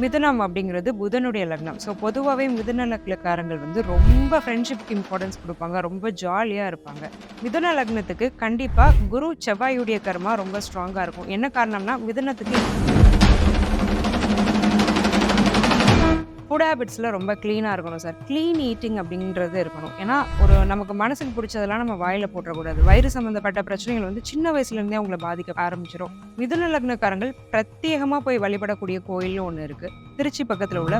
மிதுனம் அப்படிங்கிறது புதனுடைய லக்னம். ஸோ பொதுவாகவே மிதுன லக்னக்காரங்கள் வந்து ரொம்ப ஃப்ரெண்ட்ஷிப்க்கு இம்பார்ட்டன்ஸ் கொடுப்பாங்க ரொம்ப ஜாலியாக இருப்பாங்க. மிதுன லக்னத்துக்கு கண்டிப்பாக குரு, செவ்வாயுடைய கர்மா ரொம்ப ஸ்ட்ராங்காக இருக்கும். என்ன காரணம்னா, மிதுனத்துக்கு ஃபுட் ஹேபிட்ஸில் ரொம்ப க்ளீனாக இருக்கணும் சார். க்ளீன் ஈட்டிங் அப்படின்றது இருக்கணும். ஏன்னா, ஒரு நமக்கு மனசுக்கு பிடிச்சதெல்லாம் நம்ம வாயில போட்டக்கூடாது வயிறு சம்மந்தப்பட்ட பிரச்சனைகள் வந்து சின்ன வயசுலேருந்தே அவங்கள பாதிக்க ஆரம்பிச்சிடும் மிதுன லக்னக்காரங்கள் பிரத்யேகமாக போய் வழிபடக்கூடிய கோயிலும் ஒன்று இருக்குது திருச்சி பக்கத்தில் உள்ள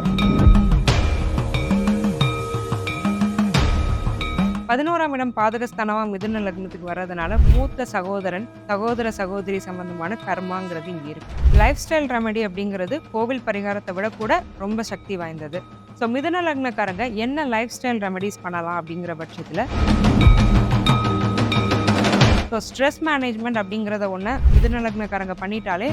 11ஆம் இடம் பாதகஸ்தானமாக மிதுன லக்னத்துக்கு வர்றதுனால, மூத்த சகோதரன், சகோதர, சகோதரி சம்பந்தமான கர்மாங்கிறது இங்கே இருக்கு. லைஃப் ஸ்டைல் ரெமெடி அப்படிங்கிறது கோவில் பரிகாரத்தை விட கூட ரொம்ப சக்தி வாய்ந்தது. ஸோ மிதுன லக்னக்காரங்க என்ன லைஃப் ஸ்டைல் ரெமெடிஸ் பண்ணலாம் அப்படிங்கிற பட்சத்தில் ஸோ ஸ்ட்ரெஸ் மேனேஜ்மெண்ட் அப்படிங்கிறத ஒன்று மிதுன லக்னக்காரங்க பண்ணிட்டாலே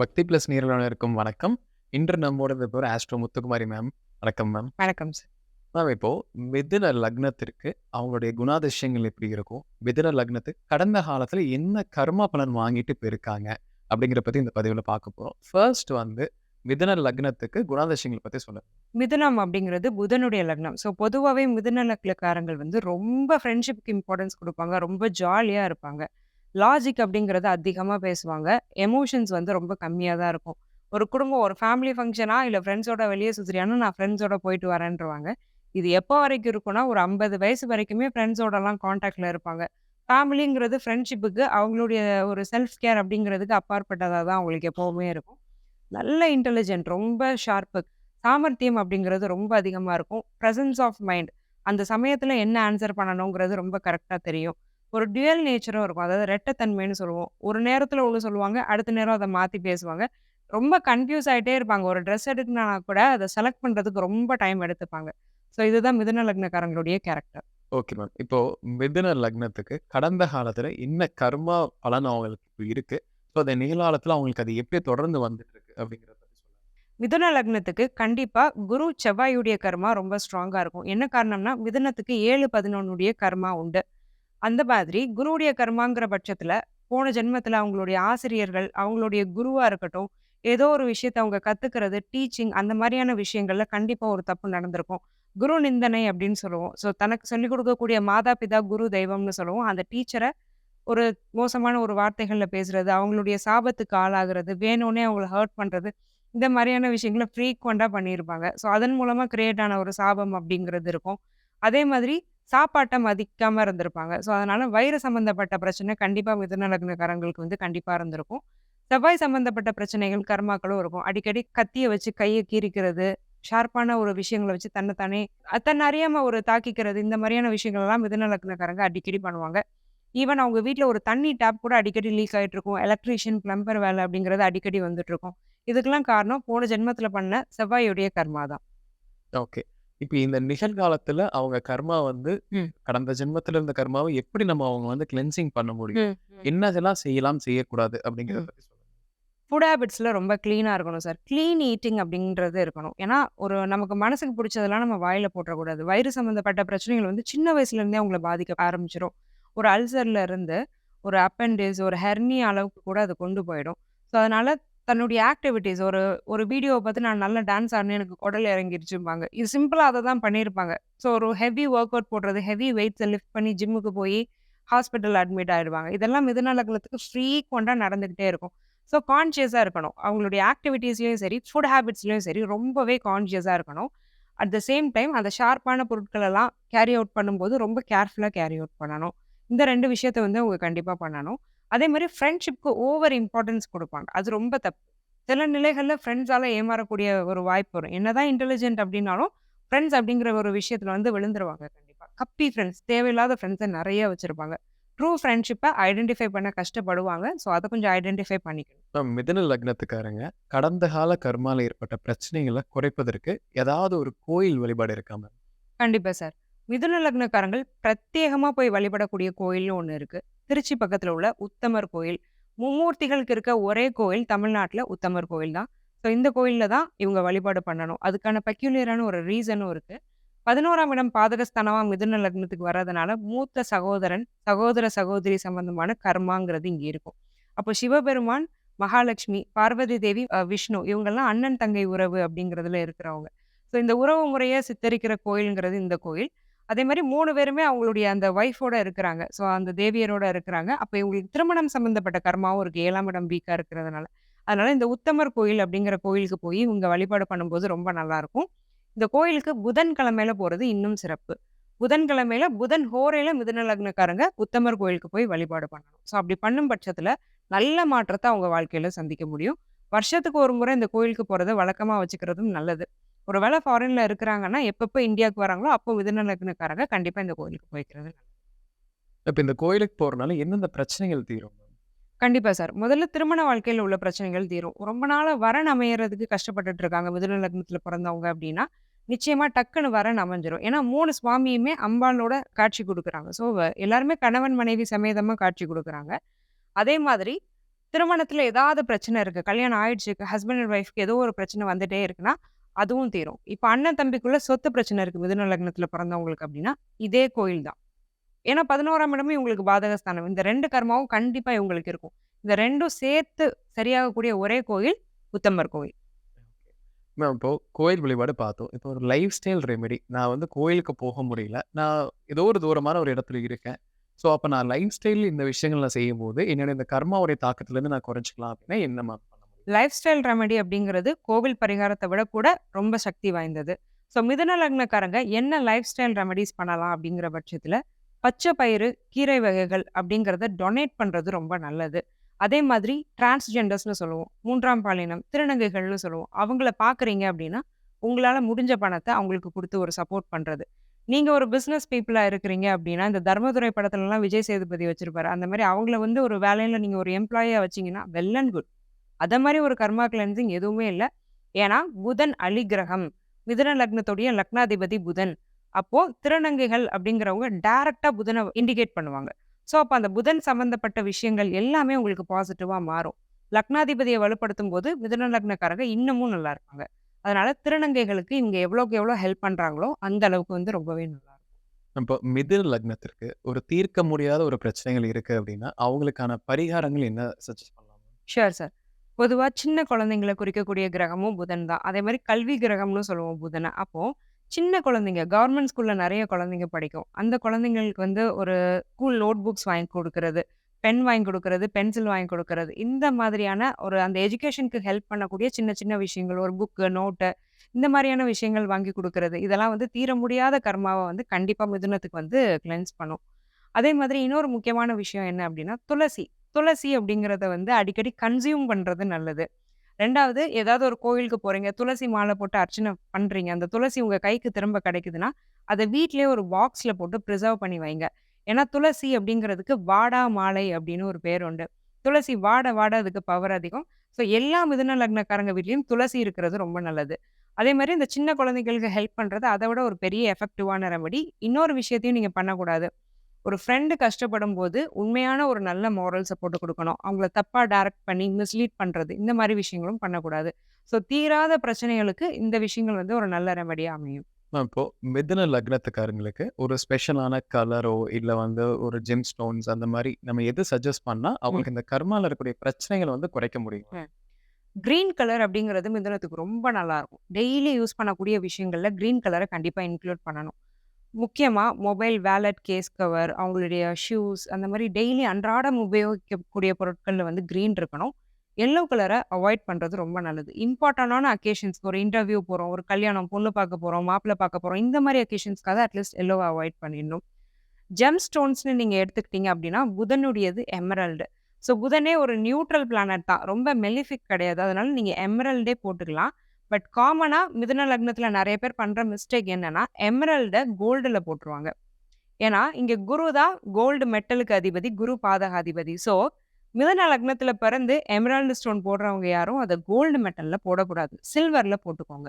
பக்தி பிளஸ் நேயர்களுக்கும் வணக்கம். இன்று நம்மோடு இருப்பவர் ஆஸ்ட்ரோ முத்துக்குமாரி மேம். வணக்கம் மேம். வணக்கம் சார். மேம் இப்போ மிதுன லக்னத்திற்கு அவங்களுடைய குணாதிசயங்கள் எப்படி இருக்கும்? மிதுன லக்னத்துக்கு கடந்த காலத்துல என்ன கர்மா பலன் வாங்கிட்டு போயிருக்காங்க? அப்படிங்கிற பத்தி இந்த பதிவுல பார்க்க போறோம். ஃபர்ஸ்ட் வந்து மிதுன லக்னத்துக்கு குணாதிசயங்கள் பத்தி சொல்லுங்க. மிதுனம் அப்படிங்கிறது புதனுடைய லக்னம். ஸோ பொதுவாவே மிதுன லக்னக்காரங்கள் வந்து ரொம்ப ஃப்ரெண்ட்ஷிப்க்கு இம்பார்ட்டன்ஸ் குடுப்பாங்க. ரொம்ப ஜாலியா இருப்பாங்க. லாஜிக் அப்படிங்கிறத அதிகமாக பேசுவாங்க. எமோஷன்ஸ் வந்து ரொம்ப கம்மியாக தான் இருக்கும். ஒரு குடும்பம் ஒரு ஃபேமிலி ஃபங்க்ஷனா இல்லை ஃப்ரெண்ட்ஸோட வெளியே சுத்துறியான்னா, நான் ஃப்ரெண்ட்ஸோட போயிட்டு வரேன்றவாங்க இது எப்போ வரைக்கும் இருக்கும்னா, ஒரு 50 வயசு வரைக்குமே ஃப்ரெண்ட்ஸோடலாம் காண்டாக்டில் இருப்பாங்க. ஃபேமிலிங்கிறது ஃப்ரெண்ட்ஷிப்புக்கு அவங்களுடைய ஒரு செல்ஃப் கேர் அப்படிங்கிறதுக்கு அப்பாற்பட்டதாக தான் அவங்களுக்கு எப்போவுமே இருக்கும். நல்ல இன்டெலிஜென்ட் ரொம்ப ஷார்ப்பு. சாமர்த்தியம் அப்படிங்கிறது ரொம்ப அதிகமாக இருக்கும். ப்ரெசன்ஸ் ஆஃப் மைண்ட் அந்த சமயத்தில் என்ன ஆன்சர் பண்ணணுங்கிறது ரொம்ப கரெக்டாக தெரியும். ஒரு டுயல் நேச்சரும் இருக்கும். அதாவது ரெட்டத்தன்மைன்னு சொல்லுவோம். ஒரு நேரத்துல ஒண்ணு சொல்லுவாங்க. அடுத்த நேரம் அத மாத்தி பேசுவாங்க. ரொம்ப கன்ஃப்யூஸ் ஆயிட்டே இருப்பாங்க. ஒரு ட்ரெஸ் எடுக்கணும்னா கூட அத செலக்ட் பண்றதுக்கு ரொம்ப டைம் எடுத்துப்பாங்க. ஸோ இதுதான் மிதுன லக்னக்காரங்களுடைய கேரக்டர். Okay ma'am. இப்போ மிதுன லக்னத்துக்கு கடந்த காலத்துல என்ன கர்மா பலன் அவங்களுக்கு இப்ப இருக்கு? ஸோ அந்த நிகழ்காலத்துல அவங்களுக்கு அது எப்படி தொடர்ந்து வந்துட்டு இருக்கு? அப்படிங்கிறத. மிதுன லக்னத்துக்கு கண்டிப்பா குரு, செவ்வாயுடைய கர்மா ரொம்ப ஸ்ட்ராங்கா இருக்கும். என்ன காரணம்னா, மிதுனத்துக்கு 7, 11 கர்மா உண்டு. அந்த மாதிரி குருவுடைய கர்மாங்கிற பட்சத்துல, போன ஜென்மத்துல அவங்களுடைய ஆசிரியர்கள், அவங்களுடைய குருவா இருக்கட்டும், ஏதோ ஒரு விஷயத்த அவங்க கத்துக்கிறது, டீச்சிங் அந்த மாதிரியான விஷயங்கள்ல கண்டிப்பா ஒரு தப்பு நடந்திருக்கும். குரு நிந்தனை அப்படின்னு சொல்லுவோம். ஸோ தனக்கு சொல்லிக் கொடுக்கக்கூடிய மாதா, பிதா, குரு தெய்வம்னு சொல்லுவோம். அந்த டீச்சரை ஒரு மோசமான ஒரு வார்த்தைகள்ல பேசுறது, அவங்களுடைய சாபத்துக்கு ஆளாகிறது வேணும்னே அவங்கள ஹர்ட் பண்றது, இந்த மாதிரியான விஷயங்கள ஃப்ரீக்வெண்ட்டாக பண்ணியிருப்பாங்க. ஸோ அதன் மூலமாக கிரியேட் ஆன ஒரு சாபம் அப்படிங்கிறது இருக்கும். அதே மாதிரி சாப்பாட்டை மதிக்காமல் இருந்திருப்பாங்க. ஸோ அதனால் வயிறு சம்மந்தப்பட்ட பிரச்சனை கண்டிப்பாக மிதுன லக்னக்காரங்களுக்கு வந்து கண்டிப்பாக இருந்திருக்கும். செவ்வாய் சம்மந்தப்பட்ட பிரச்சனைகள், கர்மாக்களும் இருக்கும். அடிக்கடி கத்தியை வச்சு கையை கீறிக்கிறது, ஷார்ப்பான ஒரு விஷயங்களை வச்சு தன்னைத்தானே தானே அறியாமல் ஒரு தாக்கிக்கிறது, இந்த மாதிரியான விஷயங்கள்லாம் மிதுன லக்னக்காரங்க அடிக்கடி பண்ணுவாங்க. ஈவன் அவங்க வீட்டில் ஒரு தண்ணி டேப் கூட அடிக்கடி லீக் ஆயிட்டுருக்கும். எலக்ட்ரீஷியன், பிளம்பர் வேலை அப்படிங்கிறது அடிக்கடி வந்துட்டுருக்கும். இதுக்கெல்லாம் காரணம் போன ஜென்மத்தில் பண்ண செவ்வாயுடைய கர்மா தான். ஓகே. இப்ப இந்த நிகழ்காலத்துல அவங்க கர்மா வந்து. கடந்த ஜென்மத்துல இருந்த கர்மாவ எப்படி நம்ம அவங்க வந்து கிளென்சிங் பண்ண முடியும்? என்னதெல்லாம் செய்யலாம், செய்யக்கூடாது அப்படிங்கிறத. ஃபுட் ஹேபிட்ஸ்ல ரொம்ப கிளீனா இருக்கணும் சார். கிளீன் ஈட்டிங் அப்படின்றது இருக்கணும். ஏன்னா, ஒரு நமக்கு மனசுக்கு புடிச்சதெல்லாம் நம்ம வாயில போட்றக்கூடாது. வயிறு சம்மந்தப்பட்ட பிரச்சனைகள் வந்து சின்ன வயசுலேருந்தே அவங்கள பாதிக்க ஆரம்பிச்சுரும். ஒரு அல்சர்ல இருந்து, ஒரு அப்பெண்டிஸ், ஒரு ஹெர்னியா அளவுக்கு கூட அது கொண்டு போயிடும். ஸோ அதனால தன்னுடைய ஆக்டிவிட்டீஸ் ஒரு ஒரு வீடியோவை பார்த்து நான் நல்லா டான்ஸ் ஆடினேன் எனக்கு குடல் இறங்கிருச்சும்பாங்க. இது சிம்பிளாக அதை தான் பண்ணியிருப்பாங்க. ஸோ ஒரு ஹெவி ஒர்க் அவுட் போடுறது, ஹெவி வெயிட்ஸை லிஃப்ட் பண்ணி ஜிம்முக்கு போய் ஹாஸ்பிட்டல் அட்மிட் ஆயிடுவாங்க. இதெல்லாம் மிதுன ஃப்ரீக்வெண்ட்டாக நடந்துக்கிட்டே இருக்கும். ஸோ கான்ஷியஸாக இருக்கணும். அவங்களுடைய ஆக்டிவிட்டீஸ்லையும் சரி, ஃபுட் ஹேபிட்ஸ்லையும் சரி ரொம்பவே கான்ஷியஸாக இருக்கணும். அட் த சேம் டைம் அந்த ஷார்ப்பான பொருட்களெல்லாம் கேரி அவுட் பண்ணும்போது ரொம்ப கேர்ஃபுல்லாக கேரி அவுட் பண்ணணும். இந்த ரெண்டு விஷயத்த வந்து அவங்க கண்டிப்பாக பண்ணணும். அதே மாரி ஃப்ரெண்ட்ஷிப்க்கு ஓவர் இம்பார்ட்டன்ஸ் குடுப்பாங்க. அது ரொம்ப தப்பு. சில நிலைகள்ல ஃப்ரெண்ட்ஸால ஏமாறக்கூடிய ஒரு வாய்ப்பு வரும். என்னதான் இன்டெலிஜென்ட் அப்படின்னாலும், ஃப்ரெண்ட்ஸ் அப்படிங்கிற ஒரு விஷயத்துல வந்து விழுந்துருவாங்க கண்டிப்பா. கப்பி ஃப்ரெண்ட்ஸ் தேவையில்லாத ஃப்ரெண்ட்ஸ நெறைய வச்சிருப்பாங்க. ட்ரூ ஃப்ரெண்ட்ஷிப்ப ஐடென்டிஃபை பண்ண கஷ்டப்படுவாங்க. ஸோ அத கொஞ்சம் ஐடென்டிஃபை பண்ணிக்கணும். மிதுன லக்னத்துக்காரங்க கடந்த கால கர்மால ஏற்பட்ட பிரச்சனைகள குறைப்பதற்கு ஏதாவது ஒரு கோயில் வழிபாடு இருக்கா மேம்? கண்டிப்பா சார். மிதுன லக்னக்காரங்கள் பிரத்யேகமா போய் வழிபடக்கூடிய கோயில்னு ஒண்ணு இருக்கு. திருச்சி பக்கத்தில் உள்ள உத்தமர் கோயில். மும்மூர்த்திகளுக்கு இருக்க ஒரே கோயில் தமிழ்நாட்டில் உத்தமர் கோயில் தான். ஸோ இந்த கோயில்ல தான் இவங்க வழிபாடு பண்ணணும். அதுக்கான பெக்யூலியரான ஒரு ரீசனும் இருக்கு. 11ஆம் இடம் பாதகஸ்தானமாக மிதுன லக்னத்துக்கு வர்றதுனால, மூத்த சகோதரன், சகோதர, சகோதரி சம்பந்தமான கர்மாங்கிறது இங்கே இருக்கும். அப்போ சிவபெருமான், மகாலட்சுமி, பார்வதி தேவி, விஷ்ணு இவங்கெல்லாம் அண்ணன், தங்கை உறவு அப்படிங்கிறதுல இருக்கிறவங்க. ஸோ இந்த உறவு முறையை சித்தரிக்கிற கோயில்ங்கிறது இந்த கோயில். அதே மாதிரி மூணு பேருமே அவங்களுடைய அந்த ஒய்ஃபோட இருக்கிறாங்க. ஸோ அந்த தேவியரோட இருக்கிறாங்க. அப்போ இவங்களுக்கு திருமணம் சம்மந்தப்பட்ட கர்மாவும் இருக்கு. ஏழாம் இடம் வீக்காக இருக்கிறதுனால. அதனால இந்த உத்தமர் கோயில் அப்படிங்கிற கோயிலுக்கு போய் இவங்க வழிபாடு பண்ணும்போது ரொம்ப நல்லாயிருக்கும் இந்த கோயிலுக்கு புதன் கிழமையில போகிறது இன்னும் சிறப்பு. புதன்கிழமையில புதன் ஹோரையில மிதுன லக்னக்காரங்க உத்தமர் கோயிலுக்கு போய் வழிபாடு பண்ணணும். ஸோ அப்படி பண்ணும் பட்சத்தில் நல்ல மாற்றத்தை அவங்க வாழ்க்கையில் சந்திக்க முடியும். வருஷத்துக்கு ஒரு முறை இந்த கோயிலுக்கு போகிறத வழக்கமாக வச்சுக்கிறதும் நல்லது. ஒரு வேள ஃபாரின்ல இருக்கிறாங்கன்னா, எப்பப்ப இந்தியாவுக்கு வராங்களோ, அப்போ மிதுன லக்னக்காரங்க கண்டிப்பா இந்த கோயிலுக்கு போய்க்கிறது. இப்ப இந்த கோயிலுக்கு போறனால எந்தெந்த பிரச்சனைகள் தீரும்? கண்டிப்பா சார். முதல்ல திருமண வாழ்க்கையில உள்ள பிரச்சனைகள் தீரும். ரொம்ப நாளா வரன் அமையறதுக்கு கஷ்டப்பட்டுட்டு இருக்காங்க. மிதுன லக்னத்துல பிறந்தவங்க அப்படின்னா, நிச்சயமா டக்குனு வரன் அமைஞ்சிரும். ஏன்னா 3 சுவாமியுமே அம்பாளோட காட்சி குடுக்குறாங்க. ஸோ எல்லாருமே கணவன், மனைவி சமேதமா காட்சி குடுக்குறாங்க. அதே மாதிரி திருமணத்துல ஏதாவது பிரச்சனை இருக்கு. கல்யாணம் ஆயிடுச்சு. ஹஸ்பண்ட் அண்ட் ஒய்ஃப்க்கு ஏதோ ஒரு பிரச்சனை வந்துட்டே இருக்குன்னா, அதுவும் தீரும். இப்போ அண்ணன், தம்பிக்குள்ள சொத்து பிரச்சனை இருக்கு மிதுன லக்னத்தில் பிறந்தவங்களுக்கு அப்படின்னா, இதே கோயில் தான். ஏன்னா 11ஆம் இடமே இவங்களுக்கு பாதகஸ்தானம். இந்த ரெண்டு கர்மாவும் கண்டிப்பாக இவங்களுக்கு இருக்கும். இந்த ரெண்டும் சேர்த்து சரியாகக்கூடிய ஒரே கோயில் உத்தமர் கோயில். மேம் இப்போ கோயில் வழிபாடு பார்த்தோம். இப்போ ஒரு லைஃப் ஸ்டைல் ரெமெடி நான் வந்து கோயிலுக்கு போக முடியல. நான் ஏதோ ஒரு தூரமான ஒரு இடத்துல இருக்கேன். ஸோ அப்போ நான் லைஃப் ஸ்டைலில் இந்த விஷயங்கள் நான் செய்யும்போது, என்னோட இந்த கர்மாவுடைய தாக்கத்துலேருந்து நான் குறைஞ்சிக்கலாம் அப்படின்னா என்ன மேம் லைஃப் ஸ்டைல் ரெமெடி அப்படிங்கிறது கோவில் பரிகாரத்தை விட கூட ரொம்ப சக்தி வாய்ந்தது. ஸோ மிதன லக்னக்காரங்க என்ன லைஃப் ஸ்டைல் ரெமெடிஸ் பண்ணலாம் அப்படிங்கிற பட்சத்துல, பச்சை பயிறு, கீரை வகைகள் அப்படிங்கிறத டொனேட் பண்றது ரொம்ப நல்லது. அதே மாதிரி டிரான்ஸ்ஜெண்டர்ஸ்னு சொல்லுவோம். மூன்றாம் பாலினம், திருநங்கைகள்னு சொல்லுவோம். அவங்கள பார்க்குறீங்க அப்படின்னா, உங்களால முடிஞ்ச பணத்தை அவங்களுக்கு கொடுத்து ஒரு சப்போர்ட் பண்றது. நீங்க ஒரு பிசினஸ் பீப்புளாக இருக்கிறீங்க அப்படின்னா, இந்த தர்மதுரை படத்துலலாம் விஜய் சேதுபதி வச்சிருப்பாரு. அந்த மாதிரி அவங்கள வந்து ஒரு வேலையில நீங்க ஒரு எம்ப்ளாயாக வச்சீங்கன்னா, வெல் அண்ட் குட். அத மாரி ஒரு கர்மா கிளென்சிங் எதுவுமே இல்ல. ஏன்னா புதன் அலிக்கிரகம். மிதுன லக்னத்துடைய லக்னாதிபதி புதன். அப்போ திருநங்கைகள் அப்படிங்கிறவங்க டைரக்ட்டா புதன இண்டிகேட் பண்ணுவாங்க. ஸோ அப்ப அந்த புதன் சம்மந்தப்பட்ட விஷயங்கள் எல்லாமே உங்களுக்கு பாசிட்டிவா மாறும். லக்னாதிபதிய வலுப்படுத்தும்போது மிதுன லக்னக்காரங்க இன்னமும் நல்லா இருப்பாங்க. அதனால திருநங்கைகளுக்கு இவங்க எவ்வளோக்கு எவ்வளோ ஹெல்ப் பண்றாங்களோ, அந்த அளவுக்கு வந்து ரொம்பவே நல்லாருக்கும். இப்போ மிதுன லக்னத்திற்கு ஒரு தீர்க்க முடியாத ஒரு பிரச்சனைகள் இருக்கு அப்படின்னா, அவங்களுக்கான பரிகாரங்கள் என்ன சஜெஸ்ட் பண்ணலாம்? Sure sir. பொதுவாக சின்ன குழந்தைங்கள குறிக்கக்கூடிய கிரகமும் புதன் தான். அதே மாதிரி கல்வி கிரகம்னு சொல்லுவோம் புதனை அப்போது சின்ன குழந்தைங்க கவர்மெண்ட் ஸ்கூலில் நிறைய குழந்தைங்க படிக்கும். அந்த குழந்தைங்களுக்கு வந்து ஒரு ஸ்கூல் நோட் புக்ஸ் வாங்கி கொடுக்கறது பென் வாங்கி கொடுக்கறது பென்சில் வாங்கி கொடுக்கறது இந்த மாதிரியான ஒரு அந்த எஜுகேஷனுக்கு ஹெல்ப் பண்ணக்கூடிய சின்ன சின்ன விஷயங்கள், ஒரு புக்கு, நோட்டு இந்த மாதிரியான விஷயங்கள் வாங்கி கொடுக்கறது இதெல்லாம் வந்து தீர முடியாத கர்மாவை வந்து கண்டிப்பாக மிதுனத்துக்கு வந்து கிளென்ஸ் பண்ணும். அதே மாதிரி இன்னொரு முக்கியமான விஷயம் என்ன அப்படின்னா, துளசி. துளசி அப்படிங்கிறத வந்து அடிக்கடி கன்சியூம் பண்ணுறது நல்லது. ரெண்டாவது ஏதாவது ஒரு கோயிலுக்கு போறீங்க, துளசி மாலை போட்டு அர்ச்சனை பண்றீங்க. அந்த துளசி உங்கள் கைக்கு திரும்ப கிடைக்குதுன்னா, அதை வீட்லேயே ஒரு பாக்ஸில் போட்டு ப்ரிசர்வ் பண்ணி வைங்க. ஏன்னா துளசி அப்படிங்கிறதுக்கு வாடா மாலை அப்படின்னு ஒரு பேர் உண்டு. துளசி வாட வாட அதுக்கு பவர் அதிகம். ஸோ எல்லா மிதுன லக்னக்காரங்க வீட்லேயும் துளசி இருக்கிறது ரொம்ப நல்லது. அதே மாதிரி இந்த சின்ன குழந்தைகளுக்கு ஹெல்ப் பண்ணுறது அதை விட ஒரு பெரிய எஃபெக்டிவான ரெமடி இன்னொரு விஷயத்தையும் நீங்கள் பண்ணக்கூடாது. ஒரு ஃப்ரெண்ட் கஷ்டப்படும்போது உண்மையான ஒரு நல்ல மோரல்ஸ போட்டு குடுக்கணும். அவங்கள தப்பா டைரக்ட் பண்ணி மிஸ்லீட் பண்றது, இந்த மாரி விஷயங்களும் பண்ணக்கூடாது. ஸோ தீராத பிரச்சனைகளுக்கு இந்த விஷயங்கள் வந்து ஒரு நல்ல ரெமெடியா அமையும். இப்போ மிதுன லக்னத்துக்காரங்களுக்கு ஒரு ஸ்பெஷலான கலரோ, இல்ல வந்து ஒரு ஜெம் ஸ்டோன்ஸ் அந்த மாரி நம்ம எது சஜெஸ்ட் பண்ணா, ம். அவங்களுக்கு இந்த கர்மால இருக்கக்கூடிய பிரச்சனைகள வந்து குறைக்க முடியும்? கிரீன் கலர் அப்படிங்கிறது மிதுனத்துக்கு ரொம்ப நல்லாருக்கும். டெய்லி யூஸ் பண்ணக்கூடிய விஷயங்கள்ல கிரீன் கலர கண்டிப்பா இன்க்ளூட் பண்ணணும். முக்கியமாக மொபைல், வேலட் கேஸ் கவர், அவங்களுடைய ஷூஸ் அந்த மாதிரி டெய்லி அன்றாடம் உபயோகிக்கக்கூடிய பொருட்களில் வந்து க்ரீன் இருக்கணும். எல்லோ கலரை அவாய்ட் பண்ணுறது ரொம்ப நல்லது. இம்பார்ட்டண்டான அக்கேஷன்ஸ்க்கு ஒரு இன்டர்வியூ போகிறோம் ஒரு கல்யாணம், பொண்ணு பார்க்க போகிறோம் மாப்பிள்ளை பார்க்க போகிறோம் இந்த மாதிரி அக்கேஷன்ஸ்க்காக அட்லீஸ்ட் எல்லோவை அவாய்ட் பண்ணிடணும். ஜெம் ஸ்டோன்ஸ்னு நீங்கள் எடுத்துக்கிட்டீங்க அப்படின்னா, புதனுடையது எமரல்டு. ஸோ புதனே ஒரு நியூட்ரல் பிளானட் தான். ரொம்ப மெலிஃபிக் கிடையாது. அதனால நீங்கள் எமரல்டே போட்டுக்கலாம். பட் காமனாக மிதுன லக்னத்தில் நிறைய பேர் பண்ணுற மிஸ்டேக் என்னன்னா, எமரல்டை கோல்டில் போட்டுருவாங்க. ஏன்னா, இங்கே குரு தான் கோல்டு மெட்டலுக்கு அதிபதி, குரு பாதகாதிபதி. ஸோ மிதுன லக்னத்தில் பிறந்து எமரால்டு ஸ்டோன் போடுறவங்க யாரும் அதை கோல்டு மெட்டலில் போடக்கூடாது. சில்வரில் போட்டுக்கோங்க.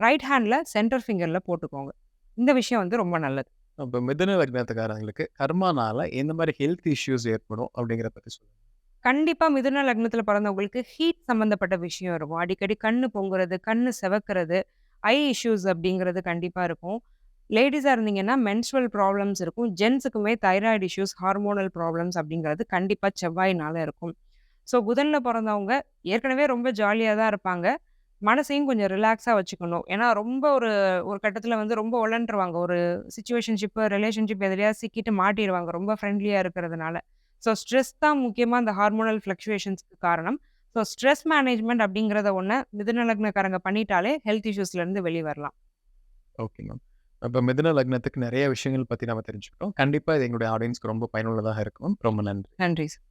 ரைட் ஹேண்டில் சென்டர் ஃபிங்கரில் போட்டுக்கோங்க. இந்த விஷயம் வந்து ரொம்ப நல்லது. இப்போ மிதுன லக்னத்துக்காரங்களுக்கு கர்மானால எந்த மாதிரி ஹெல்த் இஷ்யூஸ் ஏற்படும் அப்படிங்கிற பற்றி சொல்லுங்கள் கண்டிப்பாக மிதுன லக்னத்தில் பிறந்தவங்களுக்கு ஹீட் சம்மந்தப்பட்ட விஷயம் இருக்கும். அடிக்கடி கண்ணு பொங்குறது, கண்ணு செவக்கிறது, ஐ இஷ்யூஸ் அப்படிங்கிறது கண்டிப்பாக இருக்கும். லேடிஸாக இருந்தீங்கன்னா மென்ஸ்ட்ருவல் ப்ராப்ளம்ஸ் இருக்கும். ஜென்ஸுக்குமே தைராய்டு இஷ்யூஸ், ஹார்மோனல் ப்ராப்ளம்ஸ் அப்படிங்கிறது கண்டிப்பாக செவ்வாயினால் இருக்கும். ஸோ புதனில் பிறந்தவங்க ஏற்கனவே ரொம்ப ஜாலியாக தான் இருப்பாங்க. மனசையும் கொஞ்சம் ரிலாக்ஸாக வச்சுக்கணும். ஏன்னா ரொம்ப ஒரு ஒரு கட்டத்தில் வந்து ரொம்ப உழன்றுவாங்க. ஒரு சுச்சுவேஷன்ஷிப்பு ரிலேஷன்ஷிப் எதுலயாவது சிக்கிட்டு மாட்டிருவாங்க. ரொம்ப ஃப்ரெண்ட்லியாக இருக்கிறதுனால. ஸோ ஸ்ட்ரெஸ் தான் முக்கியமா அந்த ஹார்மோனல் ஃப்ளக்சுவேஷன்ஸ்க்கு காரணம். ஸோ ஸ்ட்ரெஸ் மேனேஜ்மென்ட் அப்படிங்கிறத ஒண்ண மிதுன லக்னக்காரங்க பண்ணிட்டாலே ஹெல்த் இஷ்யூஸ்லேருந்து வெளிய வரலாம். Okay ma'am. அப்ப மிதுன லக்னத்துக்கு நெறைய விஷயங்கள் பத்தி நம்ம தெரிஞ்சுக்கிட்டோம். கண்டிப்பா இது எங்களுடைய ஆடியன்ஸ்க்கு ரொம்ப பயனுள்ளதாக இருக்கும். ரொம்ப நன்றி. நன்றி சார்.